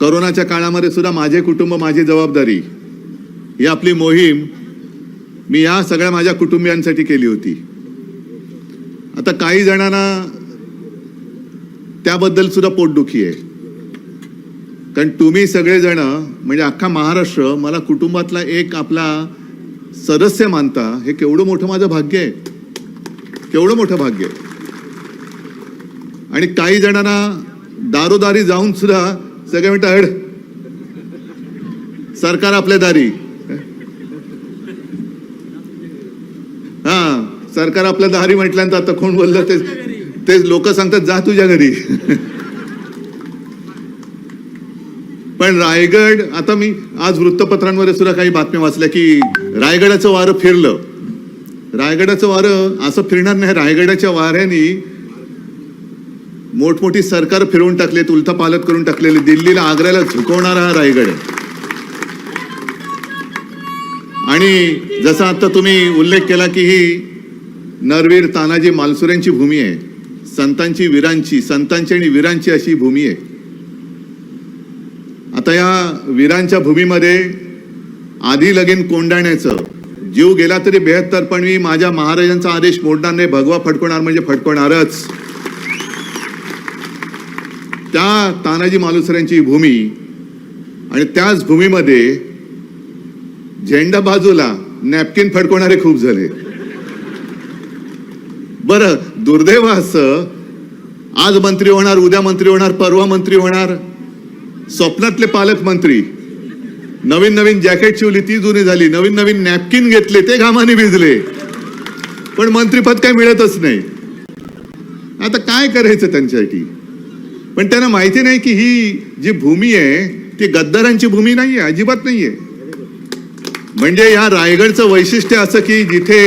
करोनाच्या काळामध्ये सुद्धा माझे कुटुंब माझी जबाबदारी ही आपली मोहीम मी या सगळ्या माझ्या कुटुंबियांसाठी केली होती. आता काही जणांना त्याबद्दल सुद्धा पोटदुखी आहे. कारण तुम्ही सगळेजण म्हणजे अख्खा महाराष्ट्र मला कुटुंबातला एक आपला सदस्य मानता हे केवढं मोठं माझं भाग्य आहे. केवढं मोठं भाग्य आहे. आणि काही जणांना दारोदारी जाऊन सुद्धा सगळे म्हणतात "हड, सरकार आपल्या दारी हा सरकार आपल्या दारी म्हटल्यानंतर आता कोण बोललं ते ते लोक सांगतात जा तुझ्या घरी. पण रायगड आता मी आज वृत्तपत्रांमध्ये सुद्धा काही बातम्या वाचल्या की रायगडाचं वारं फिरलं. रायगडाचं वारं असं फिरणार नाही. रायगडाच्या वाऱ्याने मोठमोठी सरकार फिरवून टाकलेत उलथापालत करून टाकलेले दिल्लीला आग्र्याला झुकवणारा हा रायगड. आहे आणि जसा आता तुम्ही उल्लेख केला की ही नरवीर तानाजी मालसुऱ्यांची भूमी आहे संतांची वीरांची संतांची आणि वीरांची अशी भूमी आहे. आता या वीरांच्या भूमीमध्ये आधी लगीन कोंडाण्याचं जीव गेला तरी बेहत्तर पण मी माझ्या महाराजांचा आदेश मोडणार नाही भगवा फडकवणार म्हणजे फडकवणारच. त्या तानाजी मालुसऱ्यांची भूमी आणि त्याच भूमीमध्ये झेंडा बाजूला नॅपकिन फडकवणारे खूप झाले. बरं दुर्दैव असं आज मंत्री होणार उद्या मंत्री होणार परवा मंत्री होणार स्वप्नातले पालकमंत्री नवीन नवीन जॅकेट शिवली ती जुनी झाली नवीन नवीन नॅपकिन घेतले ते घामाने भिजले. पण मंत्रीपद काय मिळतच नाही. आता काय करायचं त्यांच्यासाठी? पण त्यांना माहिती नाही की ही जी भूमी आहे ती गद्दारांची भूमी नाहीये अजिबात नाहीये. म्हणजे या रायगडचं वैशिष्ट्य असं की जिथे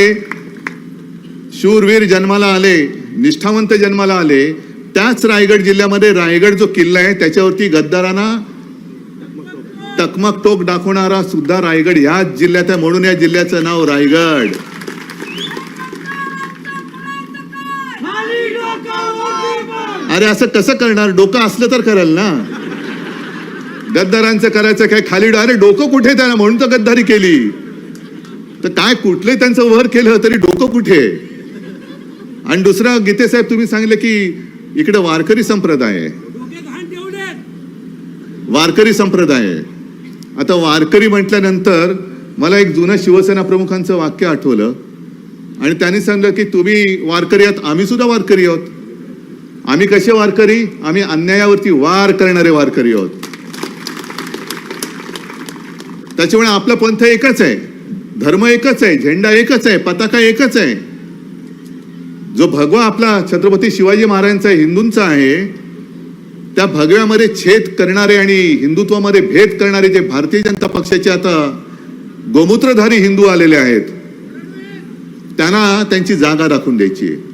शूरवीर जन्माला आले निष्ठावंत जन्माला आले त्याच रायगड जिल्ह्यामध्ये रायगड जो किल्ला आहे त्याच्यावरती गद्दारांना टकमक टोक दाखवणारा सुद्धा रायगड ह्याच जिल्ह्यात आहे म्हणून या जिल्ह्याचं नाव रायगड. अरे असं कसं करणार? डोकं असलं तर कराल ना? गद्दारांचं करायचं काय खाली अरे डोकं कुठे त्याला? म्हणून तर गद्दारी केली. तर काय कुठलंही त्यांचं वर केलं तरी डोकं कुठे? आणि दुसरं गीते साहेब तुम्ही सांगितलं की इकडे वारकरी संप्रदाय आहे. वारकरी संप्रदाय आहे. आता वारकरी म्हटल्यानंतर मला एक जुन्या शिवसेना प्रमुखांचं वाक्य आठवलं. आणि त्यांनी सांगितलं की तुम्ही वारकरी आहात आम्ही सुद्धा वारकरी आहोत. आम्ही कसे वारकरी? आम्ही अन्यायावरती वार करणारे वारकरी आहोत. त्याच्यामुळे आपला पंथ एकच आहे. धर्म एकच आहे झेंडा एकच आहे पताका एकच आहे. जो भगवा आपला छत्रपती शिवाजी महाराजांचा हिंदूंचा आहे त्या भगव्यामध्ये छेद करणारे आणि हिंदुत्वामध्ये भेद करणारे जे भारतीय जनता पक्षाचे आता गोमूत्रधारी हिंदू आलेले आहेत त्यांना त्यांची जागा राखून द्यायची आहे.